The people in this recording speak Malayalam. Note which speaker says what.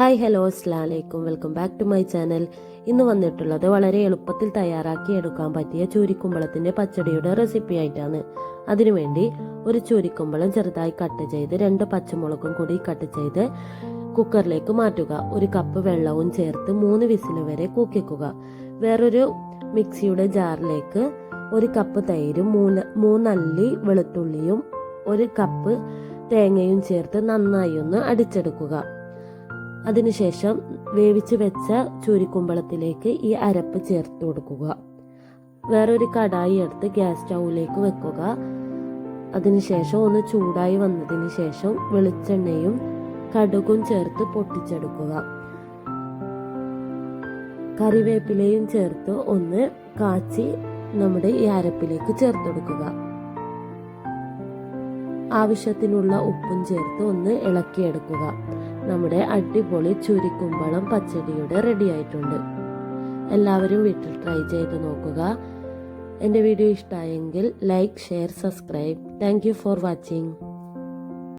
Speaker 1: ഹായ് ഹലോ അസ്ലാം വലൈക്കും welcome back to my channel. ഇന്ന് വന്നിട്ടുള്ളത് വളരെ എളുപ്പത്തിൽ തയ്യാറാക്കി എടുക്കാൻ പറ്റിയ ചൂരിക്കുമ്പളത്തിന്റെ പച്ചടിയുടെ റെസിപ്പി ആയിട്ടാണ്. അതിനുവേണ്ടി ഒരു ചൂരിക്കുമ്പളം ചെറുതായി കട്ട് ചെയ്ത് രണ്ട് പച്ചമുളകും കൂടി കട്ട് ചെയ്ത് കുക്കറിലേക്ക് മാറ്റുക. ഒരു കപ്പ് വെള്ളവും ചേർത്ത് മൂന്ന് വിസിൽ വരെ കൂക്കിക്കുക. വേറൊരു മിക്സിയുടെ ജാറിലേക്ക് ഒരു കപ്പ് തൈരും മൂന്ന് മൂന്നല്ലി വെളുത്തുള്ളിയും ഒരു കപ്പ് തേങ്ങയും ചേർത്ത് നന്നായി ഒന്ന് അടിച്ചെടുക്കുക. അതിനുശേഷം വേവിച്ച് വെച്ച ചൂരിക്കുമ്പളത്തിലേക്ക് ഈ അരപ്പ് ചേർത്ത് കൊടുക്കുക. വേറൊരു കടായി എടുത്ത് ഗ്യാസ് സ്റ്റൗവിലേക്ക് വെക്കുക. അതിനുശേഷം ഒന്ന് ചൂടായി വന്നതിന് ശേഷം വെളിച്ചെണ്ണയും കടുകും ചേർത്ത് പൊട്ടിച്ചെടുക്കുക. കറിവേപ്പിലയും ചേർത്ത് ഒന്ന് കാച്ചി നമ്മുടെ ഈ അരപ്പിലേക്ക് ചേർത്തെടുക്കുക ആവശ്യത്തിനുള്ള ഉപ്പും ചേർത്ത് ഒന്ന് ഇളക്കിയെടുക്കുക. നമ്മുടെ അടിപൊളി ചുരിക്കുമ്പളം പച്ചടിയുടെ റെഡി ആയിട്ടുണ്ട്. എല്ലാവരും വീട്ടിൽ ട്രൈ ചെയ്ത് നോക്കുക. എന്റെ വീഡിയോ ഇഷ്ടമായെങ്കിൽ like share subscribe thank for watching